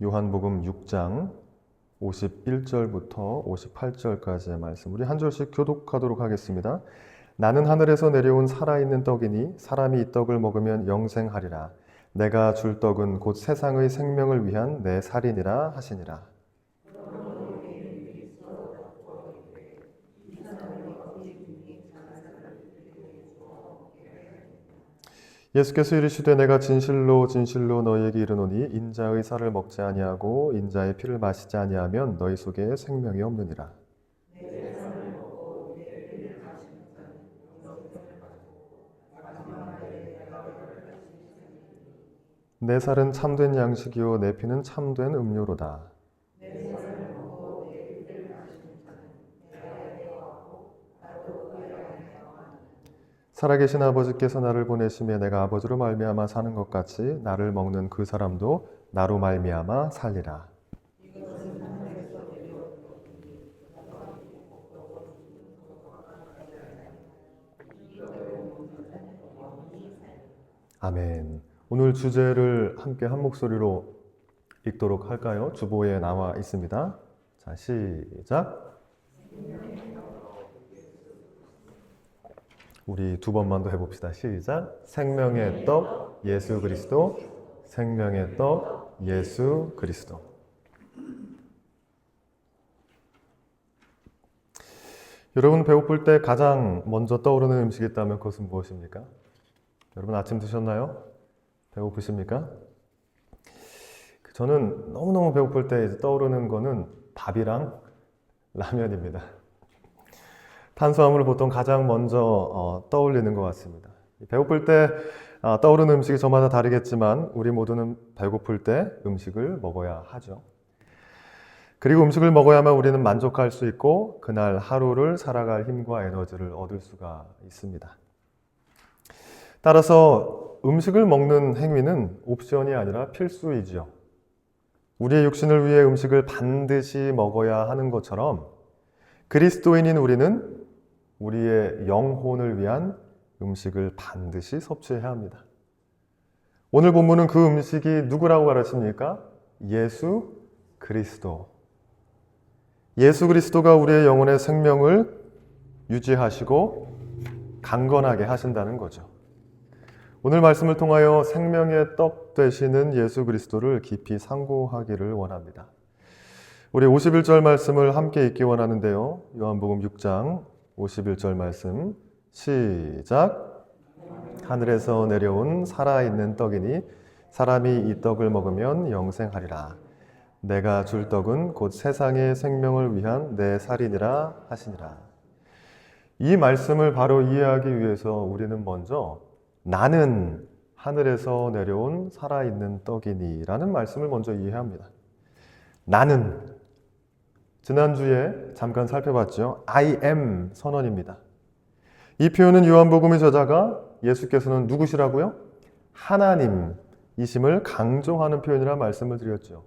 요한복음 6장 51절부터 58절까지의 말씀 우리 한 절씩 교독하도록 하겠습니다. 나는 하늘에서 내려온 살아있는 떡이니 사람이 이 떡을 먹으면 영생하리라. 내가 줄 떡은 곧 세상의 생명을 위한 내 살이니라 하시니라. 예수께서 이르시되 내가 진실로 진실로 너희에게 이르노니 인자의 살을 먹지 아니하고 인자의 피를 마시지 아니하면 너희 속에 생명이 없느니라. 내 살은 참된 양식이요 내 피는 참된 음료로다. 살아계신 아버지께서 나를 보내심에 내가 아버지로 말미암아 사는 것 같이 나를 먹는 그 사람도 나로 말미암아 살리라. 아멘. 오늘 주제를 함께 한 목소리로 읽도록 할까요? 주보에 나와 있습니다. 자, 시작. 우리 두 번만 더 해봅시다. 시작. 생명의 떡 예수 그리스도. 생명의 떡 예수 그리스도. 여러분 배고플 때 가장 먼저 떠오르는 음식이 있다면 그것은 무엇입니까? 여러분 아침 드셨나요? 배고프십니까? 저는 너무너무 배고플 때 떠오르는 거는 밥이랑 라면입니다. 탄수화물을 보통 가장 먼저 어, 떠올리는 것 같습니다. 배고플 때 어, 떠오르는 음식이 저마다 다르겠지만 우리 모두는 배고플 때 음식을 먹어야 하죠. 그리고 음식을 먹어야만 우리는 만족할 수 있고 그날 하루를 살아갈 힘과 에너지를 얻을 수가 있습니다. 따라서 음식을 먹는 행위는 옵션이 아니라 필수이지요. 우리의 육신을 위해 음식을 반드시 먹어야 하는 것처럼 그리스도인인 우리는 우리의 영혼을 위한 음식을 반드시 섭취해야 합니다. 오늘 본문은 그 음식이 누구라고 가르칩니까? 예수 그리스도. 예수 그리스도가 우리의 영혼의 생명을 유지하시고 강건하게 하신다는 거죠. 오늘 말씀을 통하여 생명의 떡 되시는 예수 그리스도를 깊이 상고하기를 원합니다. 우리 51절 말씀을 함께 읽기 원하는데요. 요한복음 6장 51절 말씀 시작 하늘에서 내려온 살아있는 떡이니 사람이 이 떡을 먹으면 영생하리라. 내가 줄 떡은 곧 세상의 생명을 위한 내 살이니라 하시니라. 이 말씀을 바로 이해하기 위해서 우리는 먼저 나는 하늘에서 내려온 살아있는 떡이니 라는 말씀을 먼저 이해합니다. 나는 지난주에 잠깐 살펴봤죠. I am 선언입니다. 이 표현은 요한복음의 저자가 예수께서는 누구시라고요? 하나님이심을 강조하는 표현이라 말씀을 드렸죠.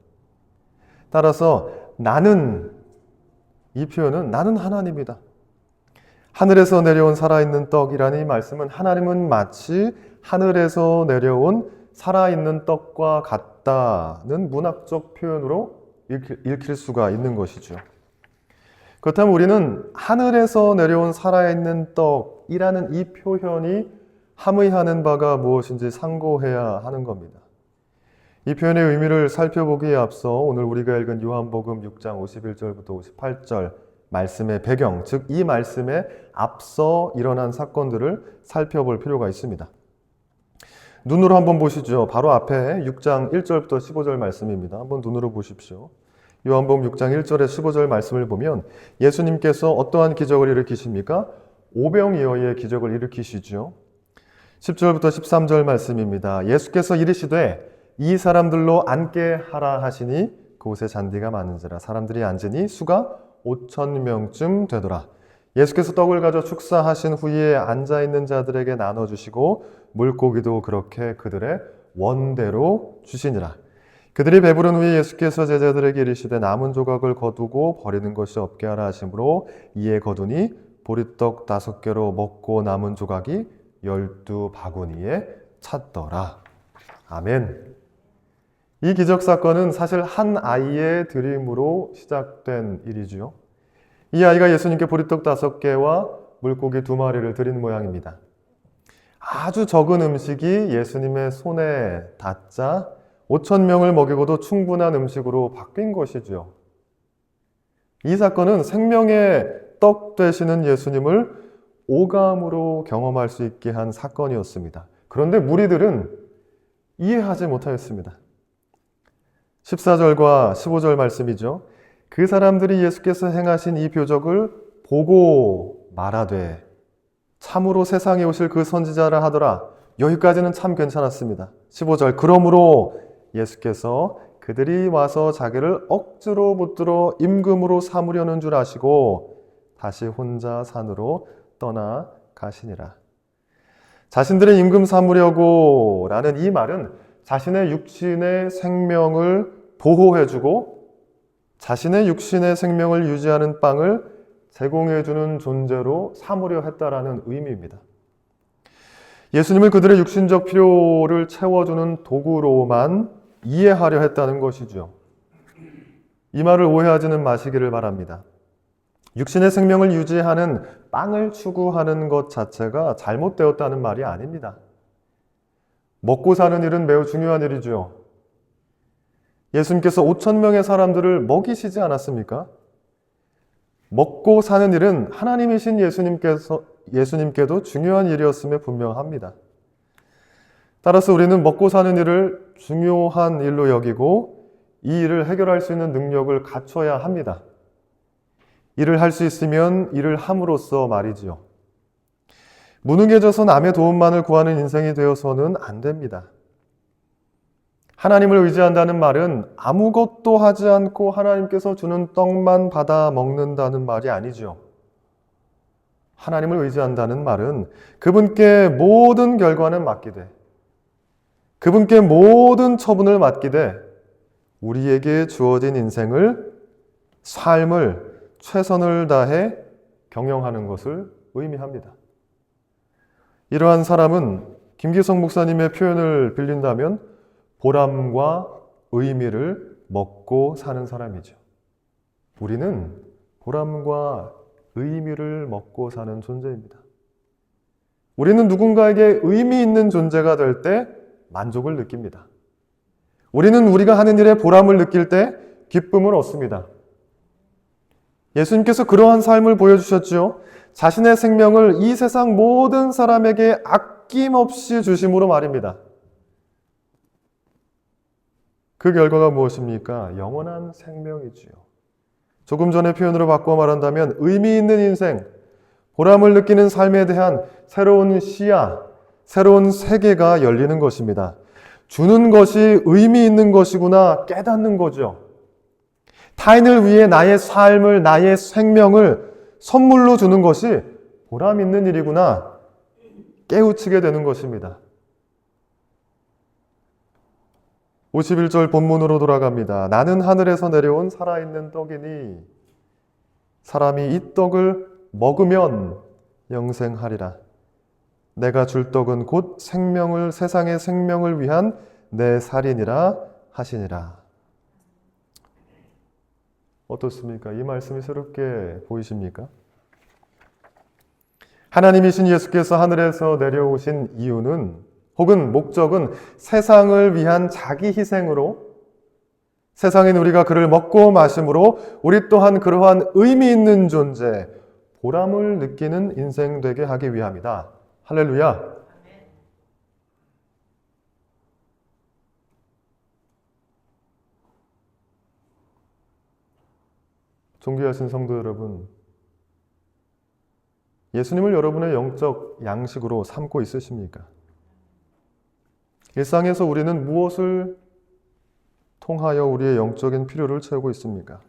따라서 나는 이 표현은 나는 하나님이다. 하늘에서 내려온 살아있는 떡이라는 이 말씀은 하나님은 마치 하늘에서 내려온 살아있는 떡과 같다는 문학적 표현으로 읽힐 수가 있는 것이죠. 그렇다면 우리는 하늘에서 내려온 살아있는 떡이라는 이 표현이 함의하는 바가 무엇인지 상고해야 하는 겁니다. 이 표현의 의미를 살펴보기에 앞서 오늘 우리가 읽은 요한복음 6장 51절부터 58절 말씀의 배경, 즉 이 말씀에 앞서 일어난 사건들을 살펴볼 필요가 있습니다. 눈으로 한번 보시죠. 바로 앞에 6장 1절부터 15절 말씀입니다. 한번 눈으로 보십시오. 요한복음 6장 1절에 15절 말씀을 보면 예수님께서 어떠한 기적을 일으키십니까? 오병이어의 기적을 일으키시죠. 10절부터 13절 말씀입니다. 예수께서 이르시되 이 사람들로 앉게 하라 하시니 그곳에 잔디가 많은지라 사람들이 앉으니 수가 5천 명쯤 되더라. 예수께서 떡을 가져 축사하신 후에 앉아 있는 자들에게 나눠 주시고 물고기도 그렇게 그들의 원대로 주시니라. 그들이 배부른 후에 예수께서 제자들에게 이르시되 남은 조각을 거두고 버리는 것이 없게 하라 하심으로 이에 거두니 보리떡 다섯 개로 먹고 남은 조각이 열두 바구니에 찼더라. 아멘. 이 기적 사건은 사실 한 아이의 드림으로 시작된 일이지요. 이 아이가 예수님께 보리떡 다섯 개와 물고기 두 마리를 드린 모양입니다. 아주 적은 음식이 예수님의 손에 닿자 5천 명을 먹이고도 충분한 음식으로 바뀐 것이지요. 이 사건은 생명의 떡 되시는 예수님을 오감으로 경험할 수 있게 한 사건이었습니다. 그런데 무리들은 이해하지 못하였습니다. 14절과 15절 말씀이죠. 그 사람들이 예수께서 행하신 이 표적을 보고 말하되 참으로 세상에 오실 그 선지자라 하더라. 여기까지는 참 괜찮았습니다. 15절 그러므로 예수께서 그들이 와서 자기를 억지로 붙들어 임금으로 삼으려는 줄 아시고 다시 혼자 산으로 떠나 가시니라. 자신들의 임금 삼으려고 라는 이 말은 자신의 육신의 생명을 보호해주고 자신의 육신의 생명을 유지하는 빵을 제공해주는 존재로 삼으려 했다라는 의미입니다. 예수님을 그들의 육신적 필요를 채워주는 도구로만 이해하려 했다는 것이죠. 이 말을 오해하지는 마시기를 바랍니다. 육신의 생명을 유지하는 빵을 추구하는 것 자체가 잘못되었다는 말이 아닙니다. 먹고 사는 일은 매우 중요한 일이죠. 예수님께서 5천 명의 사람들을 먹이시지 않았습니까? 먹고 사는 일은 하나님이신 예수님께서 예수님께도 중요한 일이었음에 분명합니다. 따라서 우리는 먹고 사는 일을 중요한 일로 여기고 이 일을 해결할 수 있는 능력을 갖춰야 합니다. 일을 할 수 있으면 일을 함으로써 말이지요. 무능해져서 남의 도움만을 구하는 인생이 되어서는 안 됩니다. 하나님을 의지한다는 말은 아무것도 하지 않고 하나님께서 주는 떡만 받아 먹는다는 말이 아니죠. 하나님을 의지한다는 말은 그분께 모든 결과는 맡기되, 그분께 모든 처분을 맡기되, 우리에게 주어진 인생을, 삶을 최선을 다해 경영하는 것을 의미합니다. 이러한 사람은 김기성 목사님의 표현을 빌린다면 보람과 의미를 먹고 사는 사람이죠. 우리는 보람과 의미를 먹고 사는 존재입니다. 우리는 누군가에게 의미 있는 존재가 될때 만족을 느낍니다. 우리는 우리가 하는 일에 보람을 느낄 때 기쁨을 얻습니다. 예수님께서 그러한 삶을 보여주셨지요. 자신의 생명을 이 세상 모든 사람에게 아낌없이 주심으로 말입니다. 그 결과가 무엇입니까? 영원한 생명이지요. 조금 전의 표현으로 바꿔 말한다면 의미 있는 인생, 보람을 느끼는 삶에 대한 새로운 시야, 새로운 세계가 열리는 것입니다. 주는 것이 의미 있는 것이구나 깨닫는 거죠. 타인을 위해 나의 삶을, 나의 생명을 선물로 주는 것이 보람 있는 일이구나 깨우치게 되는 것입니다. 51절 본문으로 돌아갑니다. 나는 하늘에서 내려온 살아있는 떡이니 사람이 이 떡을 먹으면 영생하리라. 내가 줄 떡은 곧 생명을 세상의 생명을 위한 내 살인이라 하시니라. 어떻습니까? 이 말씀이 새롭게 보이십니까? 하나님이신 예수께서 하늘에서 내려오신 이유는 혹은 목적은 세상을 위한 자기 희생으로 세상인 우리가 그를 먹고 마심으로 우리 또한 그러한 의미 있는 존재, 보람을 느끼는 인생 되게 하기 위함이다. 할렐루야. 존귀하신 성도 여러분, 예수님을 여러분의 영적 양식으로 삼고 있으십니까? 일상에서 우리는 무엇을 통하여 우리의 영적인 필요를 채우고 있습니까?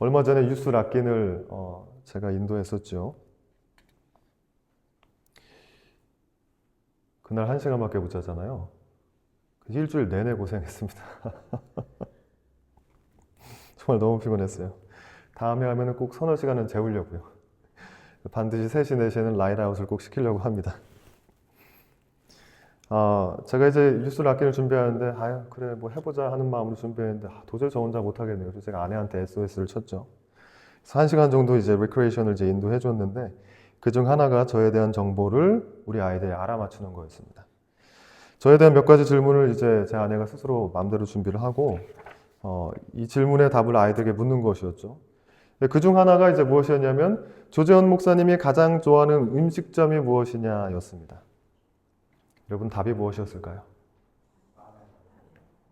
얼마 전에 유스 락긴을 어, 제가 인도했었죠. 그날 한 시간밖에 못 자잖아요. 일주일 내내 고생했습니다. 정말 너무 피곤했어요. 다음에 하면 꼭 서너 시간은 재우려고요. 반드시 3시, 4시에는 라이트아웃을 꼭 시키려고 합니다. 아, 제가 이제 뉴스를 아끼는 준비하는데, 아유, 그래, 뭐 해보자 하는 마음으로 준비했는데, 아, 도저히 저 혼자 못하겠네요. 그래서 제가 아내한테 SOS를 쳤죠. 그래서 한 시간 정도 이제 리크레이션을 이제 인도해 줬는데, 그 중 하나가 저에 대한 정보를 우리 아이들이 알아맞추는 거였습니다. 저에 대한 몇 가지 질문을 이제 제 아내가 스스로 마음대로 준비를 하고, 어, 이 질문의 답을 아이들에게 묻는 것이었죠. 그 중 하나가 이제 무엇이었냐면, 조재현 목사님이 가장 좋아하는 음식점이 무엇이냐였습니다. 여러분 답이 무엇이었을까요?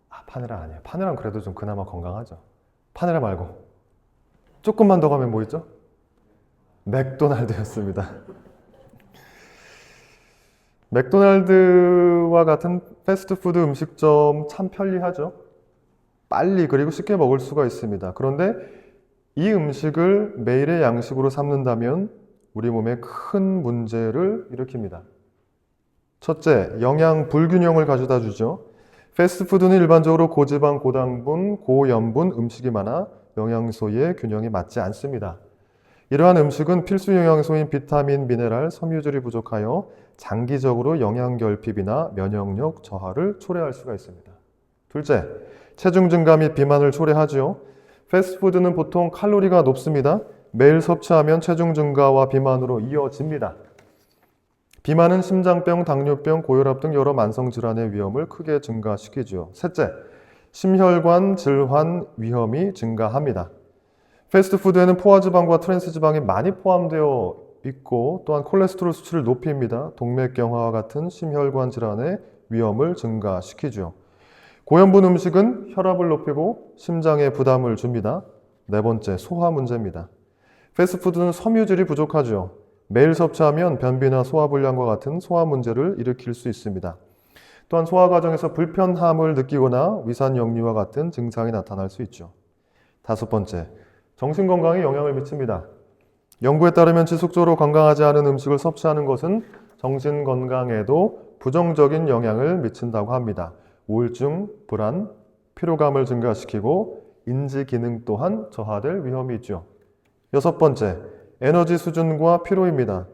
아, 파네라 아니에요. 파네라는 그래도 좀 그나마 건강하죠. 파네라 말고 조금만 더 가면 뭐 있죠? 맥도날드였습니다. 맥도날드와 같은 패스트푸드 음식점 참 편리하죠. 빨리 그리고 쉽게 먹을 수가 있습니다. 그런데 이 음식을 매일의 양식으로 삼는다면 우리 몸에 큰 문제를 일으킵니다. 첫째, 영양 불균형을 가져다 주죠. 패스트푸드는 일반적으로 고지방, 고당분, 고염분 음식이 많아 영양소의 균형이 맞지 않습니다. 이러한 음식은 필수 영양소인 비타민, 미네랄, 섬유질이 부족하여 장기적으로 영양 결핍이나 면역력 저하를 초래할 수가 있습니다. 둘째, 체중 증가 및 비만을 초래하지요. 패스트푸드는 보통 칼로리가 높습니다. 매일 섭취하면 체중 증가와 비만으로 이어집니다. 비만은 심장병, 당뇨병, 고혈압 등 여러 만성 질환의 위험을 크게 증가시키죠. 셋째, 심혈관 질환 위험이 증가합니다. 패스트푸드에는 포화지방과 트랜스지방이 많이 포함되어 있고 또한 콜레스테롤 수치를 높입니다. 동맥경화와 같은 심혈관 질환의 위험을 증가시키죠. 고염분 음식은 혈압을 높이고 심장에 부담을 줍니다. 네 번째, 소화 문제입니다. 패스트푸드는 섬유질이 부족하죠. 매일 섭취하면 변비나 소화불량과 같은 소화 문제를 일으킬 수 있습니다. 또한 소화 과정에서 불편함을 느끼거나 위산 역류와 같은 증상이 나타날 수 있죠. 다섯 번째, 정신 건강에 영향을 미칩니다. 연구에 따르면 지속적으로 건강하지 않은 음식을 섭취하는 것은 정신 건강에도 부정적인 영향을 미친다고 합니다. 우울증, 불안, 피로감을 증가시키고 인지 기능 또한 저하될 위험이 있죠. 여섯 번째, 에너지 수준과 피로입니다.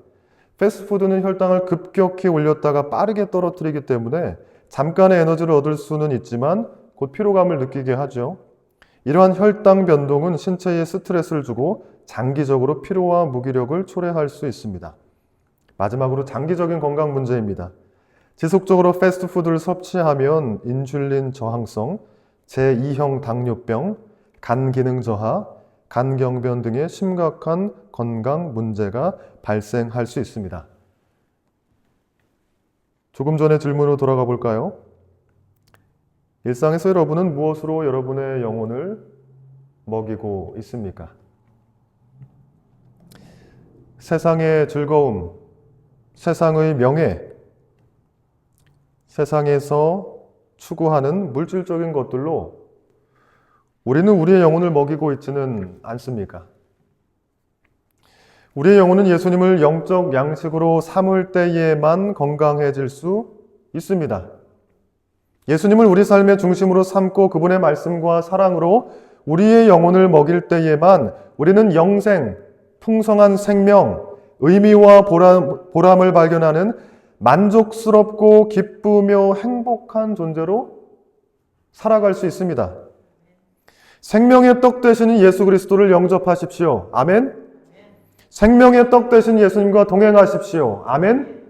패스트푸드는 혈당을 급격히 올렸다가 빠르게 떨어뜨리기 때문에 잠깐의 에너지를 얻을 수는 있지만 곧 피로감을 느끼게 하죠. 이러한 혈당 변동은 신체에 스트레스를 주고 장기적으로 피로와 무기력을 초래할 수 있습니다. 마지막으로 장기적인 건강 문제입니다. 지속적으로 패스트푸드를 섭취하면 인슐린 저항성, 제2형 당뇨병, 간 기능 저하, 간경변 등의 심각한 건강 문제가 발생할 수 있습니다. 조금 전에 질문으로 돌아가 볼까요? 일상에서 여러분은 무엇으로 여러분의 영혼을 먹이고 있습니까? 세상의 즐거움, 세상의 명예, 세상에서 추구하는 물질적인 것들로 우리는 우리의 영혼을 먹이고 있지는 않습니까? 우리의 영혼은 예수님을 영적 양식으로 삼을 때에만 건강해질 수 있습니다. 예수님을 우리 삶의 중심으로 삼고 그분의 말씀과 사랑으로 우리의 영혼을 먹일 때에만 우리는 영생, 풍성한 생명, 의미와 보람, 보람을 발견하는 만족스럽고 기쁘며 행복한 존재로 살아갈 수 있습니다. 생명의 떡 되시는 예수 그리스도를 영접하십시오. 아멘. 생명의 떡 되신 예수님과 동행하십시오. 아멘.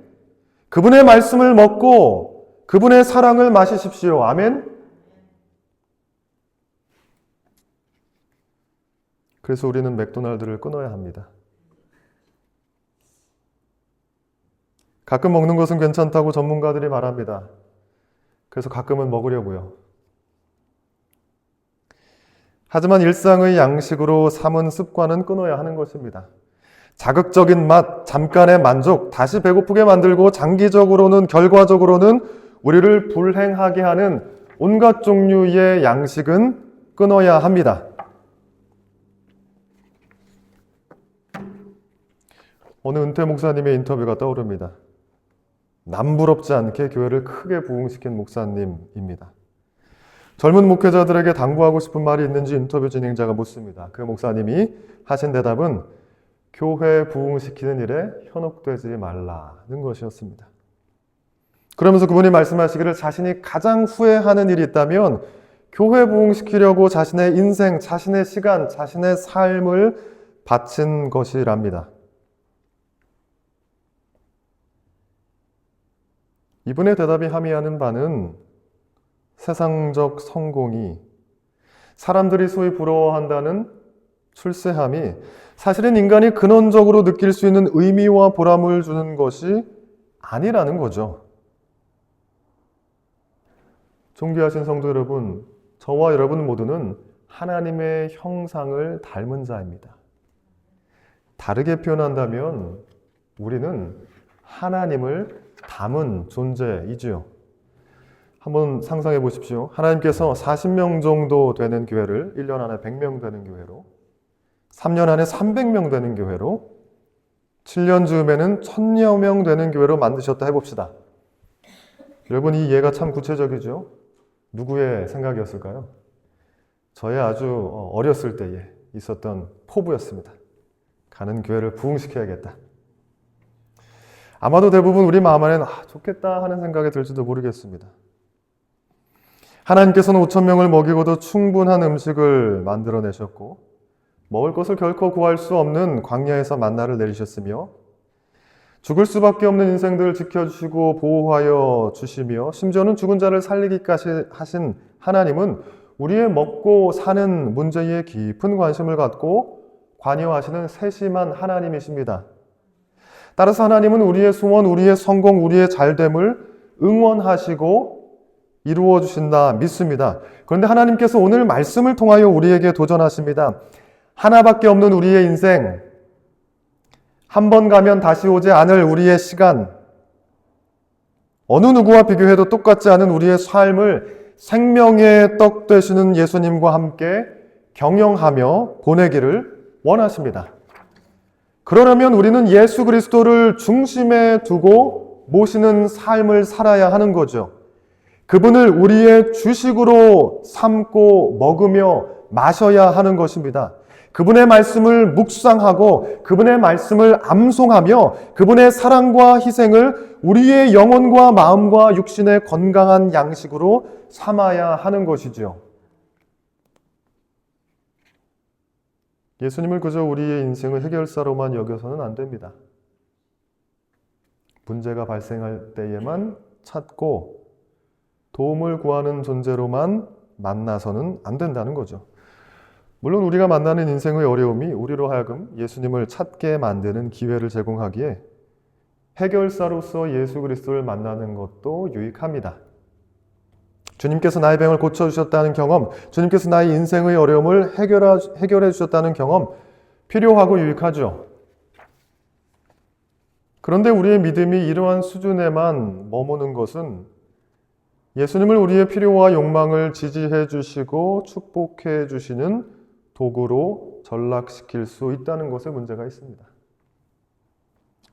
그분의 말씀을 먹고 그분의 사랑을 마시십시오. 아멘. 그래서 우리는 맥도날드를 끊어야 합니다. 가끔 먹는 것은 괜찮다고 전문가들이 말합니다. 그래서 가끔은 먹으려고요. 하지만 일상의 양식으로 삼은 습관은 끊어야 하는 것입니다. 자극적인 맛, 잠깐의 만족, 다시 배고프게 만들고 장기적으로는 결과적으로는 우리를 불행하게 하는 온갖 종류의 양식은 끊어야 합니다. 어느 은퇴 목사님의 인터뷰가 떠오릅니다. 남부럽지 않게 교회를 크게 부흥시킨 목사님입니다. 젊은 목회자들에게 당부하고 싶은 말이 있는지 인터뷰 진행자가 묻습니다. 그 목사님이 하신 대답은 교회 부흥시키는 일에 현혹되지 말라는 것이었습니다. 그러면서 그분이 말씀하시기를 자신이 가장 후회하는 일이 있다면 교회 부흥시키려고 자신의 인생, 자신의 시간, 자신의 삶을 바친 것이랍니다. 이분의 대답이 함의하는 바는 세상적 성공이 사람들이 소위 부러워한다는 출세함이 사실은 인간이 근원적으로 느낄 수 있는 의미와 보람을 주는 것이 아니라는 거죠. 존귀하신 성도 여러분, 저와 여러분 모두는 하나님의 형상을 닮은 자입니다. 다르게 표현한다면 우리는 하나님을 담은 존재이지요. 한번 상상해 보십시오. 하나님께서 40명 정도 되는 교회를 1년 안에 100명 되는 교회로 3년 안에 300명 되는 교회로 7년 즈음에는 1000여 명 되는 교회로 만드셨다 해봅시다. 여러분 이 예가 참 구체적이죠. 누구의 생각이었을까요? 저의 아주 어렸을 때에 있었던 포부였습니다. 가는 교회를 부흥시켜야겠다. 아마도 대부분 우리 마음 안에는 아, 좋겠다 하는 생각이 들지도 모르겠습니다. 하나님께서는 5천 명을 먹이고도 충분한 음식을 만들어내셨고 먹을 것을 결코 구할 수 없는 광야에서 만나를 내리셨으며 죽을 수밖에 없는 인생들을 지켜주시고 보호하여 주시며 심지어는 죽은 자를 살리기까지 하신 하나님은 우리의 먹고 사는 문제에 깊은 관심을 갖고 관여하시는 세심한 하나님이십니다. 따라서 하나님은 우리의 소원, 우리의 성공, 우리의 잘됨을 응원하시고 이루어 주신다 믿습니다. 그런데 하나님께서 오늘 말씀을 통하여 우리에게 도전하십니다. 하나밖에 없는 우리의 인생, 한 번 가면 다시 오지 않을 우리의 시간, 어느 누구와 비교해도 똑같지 않은 우리의 삶을 생명의 떡 되시는 예수님과 함께 경영하며 보내기를 원하십니다. 그러려면 우리는 예수 그리스도를 중심에 두고 모시는 삶을 살아야 하는 거죠. 그분을 우리의 주식으로 삼고 먹으며 마셔야 하는 것입니다. 그분의 말씀을 묵상하고 그분의 말씀을 암송하며 그분의 사랑과 희생을 우리의 영혼과 마음과 육신의 건강한 양식으로 삼아야 하는 것이죠. 예수님을 그저 우리의 인생의 해결사로만 여겨서는 안 됩니다. 문제가 발생할 때에만 찾고 도움을 구하는 존재로만 만나서는 안 된다는 거죠. 물론 우리가 만나는 인생의 어려움이 우리로 하여금 예수님을 찾게 만드는 기회를 제공하기에 해결사로서 예수 그리스도를 만나는 것도 유익합니다. 주님께서 나의 병을 고쳐주셨다는 경험, 주님께서 나의 인생의 어려움을 해결해 주셨다는 경험, 필요하고 유익하죠. 그런데 우리의 믿음이 이러한 수준에만 머무는 것은 예수님을 우리의 필요와 욕망을 지지해 주시고 축복해 주시는 도구로 전락시킬 수 있다는 것에 문제가 있습니다.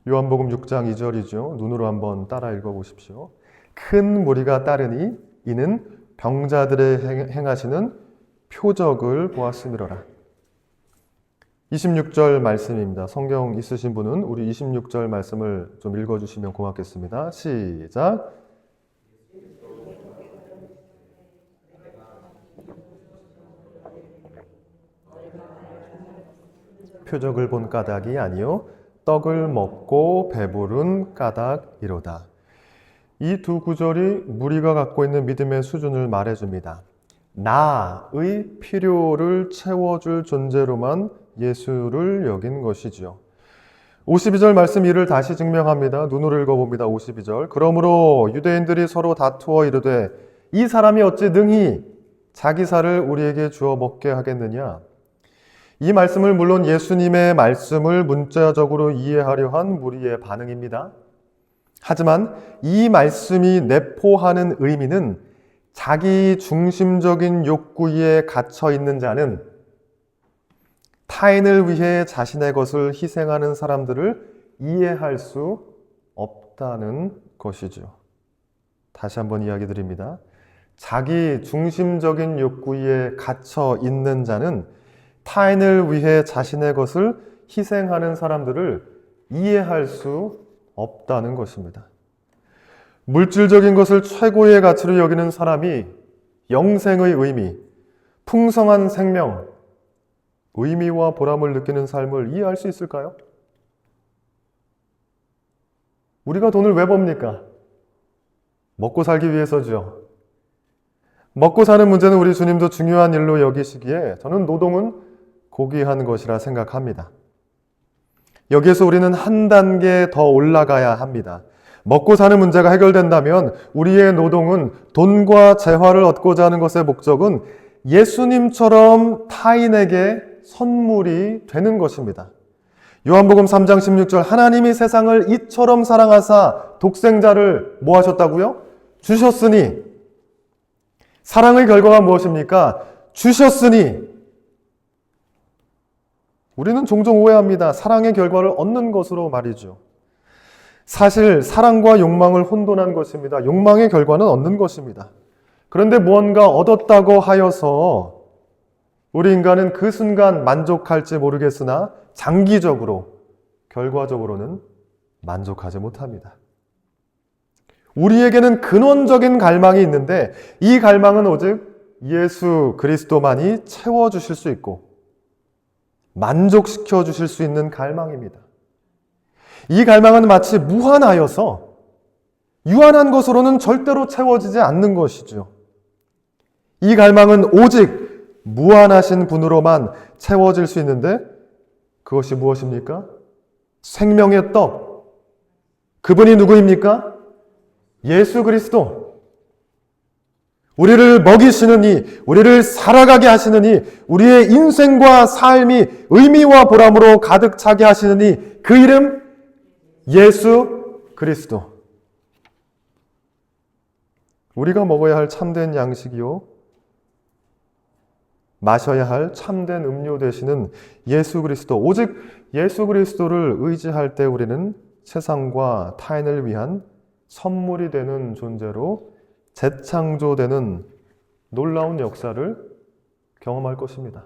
요한복음 6장 2절이죠. 눈으로 한번 따라 읽어 보십시오. 큰 무리가 따르니 이는 병자들의 행하시는 표적을 보았음이로라. 26절 말씀입니다. 성경 있으신 분은 우리 26절 말씀을 좀 읽어주시면 고맙겠습니다. 시작. 표적을 본 까닭이 아니요 떡을 먹고 배부른 까닭이로다. 이 두 구절이 무리가 갖고 있는 믿음의 수준을 말해줍니다. 나의 필요를 채워줄 존재로만 예수를 여긴 것이지요. 52절 말씀 이를 다시 증명합니다. 눈으로 읽어봅니다. 52절. 그러므로 유대인들이 서로 다투어 이르되 이 사람이 어찌 능히 자기 살을 우리에게 주어 먹게 하겠느냐? 이 말씀을 물론 예수님의 말씀을 문자적으로 이해하려 한 무리의 반응입니다. 하지만 이 말씀이 내포하는 의미는 자기 중심적인 욕구에 갇혀 있는 자는 타인을 위해 자신의 것을 희생하는 사람들을 이해할 수 없다는 것이죠. 다시 한번 이야기 드립니다. 자기 중심적인 욕구에 갇혀 있는 자는 타인을 위해 자신의 것을 희생하는 사람들을 이해할 수 없다는 것입니다. 물질적인 것을 최고의 가치로 여기는 사람이 영생의 의미, 풍성한 생명, 의미와 보람을 느끼는 삶을 이해할 수 있을까요? 우리가 돈을 왜 법니까? 먹고 살기 위해서죠. 먹고 사는 문제는 우리 주님도 중요한 일로 여기시기에 저는 노동은 고귀한 것이라 생각합니다. 여기에서 우리는 한 단계 더 올라가야 합니다. 먹고 사는 문제가 해결된다면 우리의 노동은 돈과 재화를 얻고자 하는 것의 목적은 예수님처럼 타인에게 선물이 되는 것입니다. 요한복음 3장 16절 하나님이 세상을 이처럼 사랑하사 독생자를 뭐 하셨다고요? 주셨으니 사랑의 결과가 무엇입니까? 주셨으니 우리는 종종 오해합니다. 사랑의 결과를 얻는 것으로 말이죠. 사실 사랑과 욕망을 혼돈한 것입니다. 욕망의 결과는 얻는 것입니다. 그런데 무언가 얻었다고 하여서 우리 인간은 그 순간 만족할지 모르겠으나 장기적으로 결과적으로는 만족하지 못합니다. 우리에게는 근원적인 갈망이 있는데 이 갈망은 오직 예수 그리스도만이 채워 주실 수 있고 만족시켜 주실 수 있는 갈망입니다. 이 갈망은 마치 무한하여서 유한한 것으로는 절대로 채워지지 않는 것이죠. 이 갈망은 오직 무한하신 분으로만 채워질 수 있는데 그것이 무엇입니까? 생명의 떡. 그분이 누구입니까? 예수 그리스도. 우리를 먹이시는 이, 우리를 살아가게 하시는 이, 우리의 인생과 삶이 의미와 보람으로 가득 차게 하시는 이, 그 이름 예수 그리스도. 우리가 먹어야 할 참된 양식이요. 마셔야 할 참된 음료 되시는 예수 그리스도. 오직 예수 그리스도를 의지할 때 우리는 세상과 타인을 위한 선물이 되는 존재로 재창조되는 놀라운 역사를 경험할 것입니다.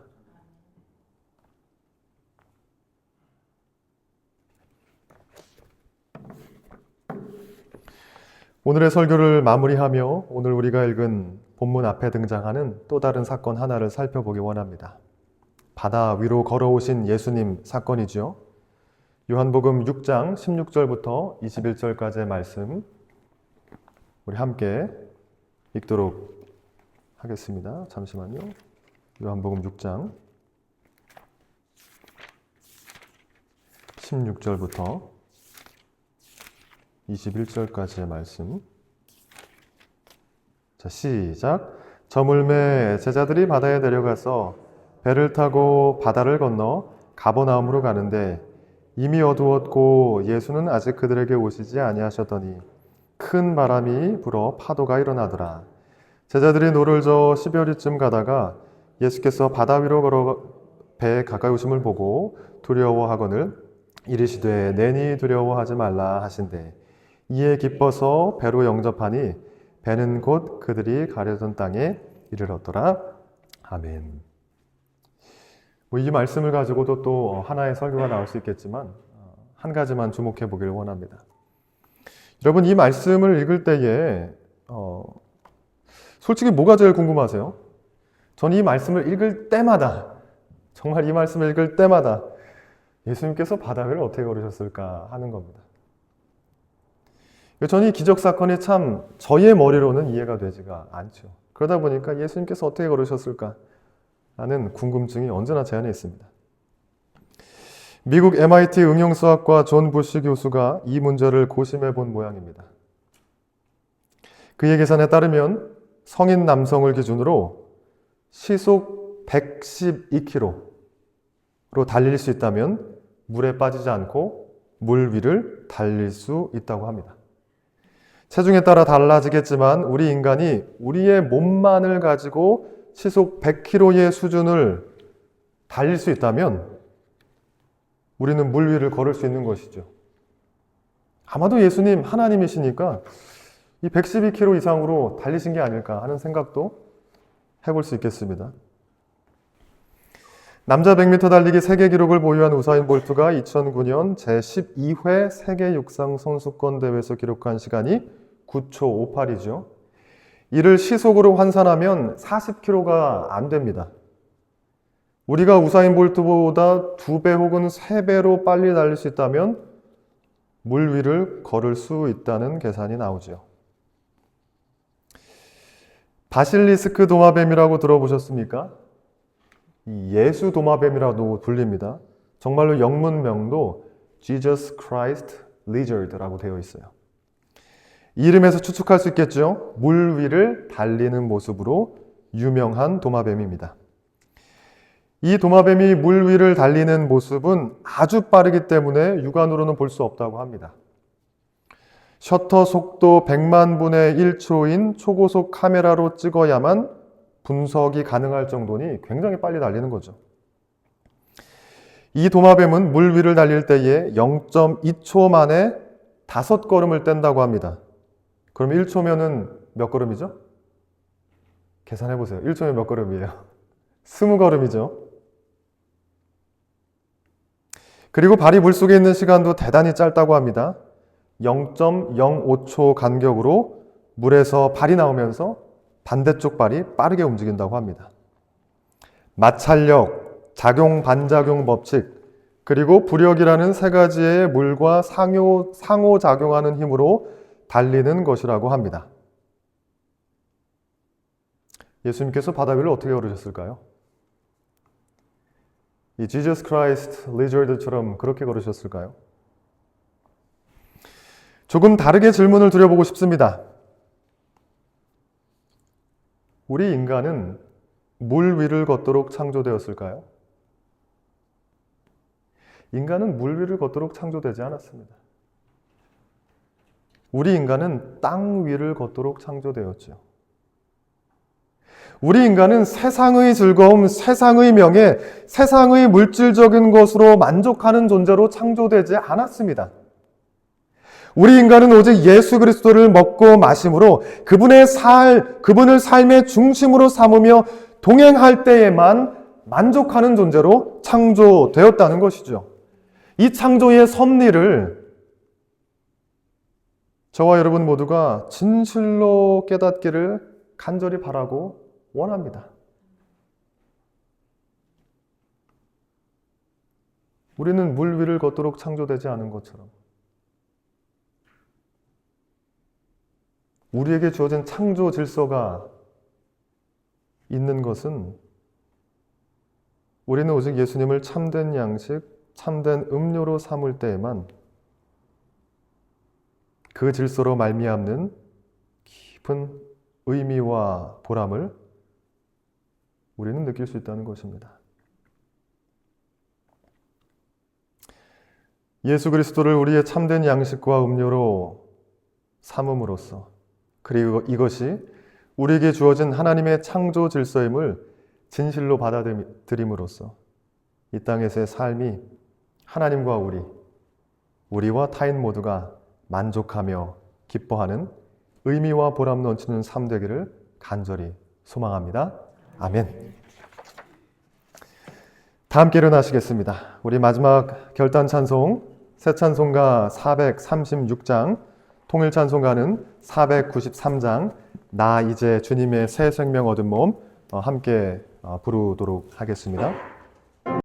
오늘의 설교를 마무리하며 오늘 우리가 읽은 본문 앞에 등장하는 또 다른 사건 하나를 살펴보기 원합니다. 바다 위로 걸어오신 예수님 사건이죠. 요한복음 6장 16절부터 21절까지의 말씀 우리 함께 읽도록 하겠습니다. 잠시만요. 요한복음 6장 16절부터 21절까지의 말씀. 자, 시작. 저물매 제자들이 바다에 내려가서 배를 타고 바다를 건너 가버나움으로 가는데 이미 어두웠고 예수는 아직 그들에게 오시지 아니하셨더니 큰 바람이 불어 파도가 일어나더라. 제자들이 노를 저 12월이쯤 가다가 예수께서 바다 위로 걸어 배에 가까이 오심을 보고 두려워하거늘 이르시되 내니 두려워하지 말라 하신대 이에 기뻐서 배로 영접하니 배는 곧 그들이 가려던 땅에 이르렀더라. 아멘. 뭐 이 말씀을 가지고도 또 하나의 설교가 나올 수 있겠지만 한 가지만 주목해 보기를 원합니다. 여러분 이 말씀을 읽을 때에 어, 솔직히 뭐가 제일 궁금하세요? 저는 이 말씀을 읽을 때마다 정말 이 말씀을 읽을 때마다 예수님께서 바다 위를 어떻게 걸으셨을까 하는 겁니다. 저는 이 기적 사건이 참 저의 머리로는 이해가 되지가 않죠. 그러다 보니까 예수님께서 어떻게 걸으셨을까 하는 궁금증이 언제나 제 안에 있습니다. 미국 MIT 응용수학과 존 부시 교수가 이 문제를 고심해 본 모양입니다. 그의 계산에 따르면 성인 남성을 기준으로 시속 112km로 달릴 수 있다면 물에 빠지지 않고 물 위를 달릴 수 있다고 합니다. 체중에 따라 달라지겠지만 우리 인간이 우리의 몸만을 가지고 시속 100km의 수준을 달릴 수 있다면 우리는 물 위를 걸을 수 있는 것이죠. 아마도 예수님 하나님이시니까 이 112km 이상으로 달리신 게 아닐까 하는 생각도 해볼 수 있겠습니다. 남자 100m 달리기 세계 기록을 보유한 우사인 볼트가 2009년 제12회 세계 육상 선수권 대회에서 기록한 시간이 9초 58이죠. 이를 시속으로 환산하면 40km가 안 됩니다. 우리가 우사인 볼트보다 두 배 혹은 세 배로 빨리 달릴 수 있다면 물 위를 걸을 수 있다는 계산이 나오죠. 바실리스크 도마뱀이라고 들어보셨습니까? 이 예수 도마뱀이라고 불립니다. 정말로 영문명도 Jesus Christ Lizard라고 되어 있어요. 이 이름에서 추측할 수 있겠죠. 물 위를 달리는 모습으로 유명한 도마뱀입니다. 이 도마뱀이 물 위를 달리는 모습은 아주 빠르기 때문에 육안으로는 볼 수 없다고 합니다. 셔터 속도 100만 분의 1초인 초고속 카메라로 찍어야만 분석이 가능할 정도니 굉장히 빨리 달리는 거죠. 이 도마뱀은 물 위를 달릴 때에 0.2초 만에 다섯 걸음을 뗀다고 합니다. 그럼 1초면은 몇 걸음이죠? 계산해 보세요. 1초면 몇 걸음이에요? 20걸음이죠. 그리고 발이 물속에 있는 시간도 대단히 짧다고 합니다. 0.05초 간격으로 물에서 발이 나오면서 반대쪽 발이 빠르게 움직인다고 합니다. 마찰력, 작용 반작용 법칙, 그리고 부력이라는 세 가지의 물과 상호, 상호작용하는 힘으로 달리는 것이라고 합니다. 예수님께서 바다 위를 어떻게 걸으셨을까요? 이 지저스 크라이스트 리저드처럼 그렇게 걸으셨을까요? 조금 다르게 질문을 드려보고 싶습니다. 우리 인간은 물 위를 걷도록 창조되었을까요? 인간은 물 위를 걷도록 창조되지 않았습니다. 우리 인간은 땅 위를 걷도록 창조되었죠. 우리 인간은 세상의 즐거움, 세상의 명예, 세상의 물질적인 것으로 만족하는 존재로 창조되지 않았습니다. 우리 인간은 오직 예수 그리스도를 먹고 마심으로 그분의 살, 그분을 삶의 중심으로 삼으며 동행할 때에만 만족하는 존재로 창조되었다는 것이죠. 이 창조의 섭리를 저와 여러분 모두가 진실로 깨닫기를 간절히 바라고 원합니다. 우리는 물 위를 걷도록 창조되지 않은 것처럼 우리에게 주어진 창조 질서가 있는 것은 우리는 오직 예수님을 참된 양식, 참된 음료로 삼을 때에만 그 질서로 말미암는 깊은 의미와 보람을 우리는 느낄 수 있다는 것입니다. 예수 그리스도를 우리의 참된 양식과 음료로 삼음으로써 그리고 이것이 우리에게 주어진 하나님의 창조 질서임을 진실로 받아들임으로써 이 땅에서의 삶이 하나님과 우리, 우리와 타인 모두가 만족하며 기뻐하는 의미와 보람 넘치는 삶 되기를 간절히 소망합니다. 아멘. 다 함께 일어나시겠습니다. 우리 마지막 결단 찬송 새 찬송가 436장 통일 찬송가는 493장 나 이제 주님의 새 생명 얻은 몸 어, 함께 어, 부르도록 하겠습니다.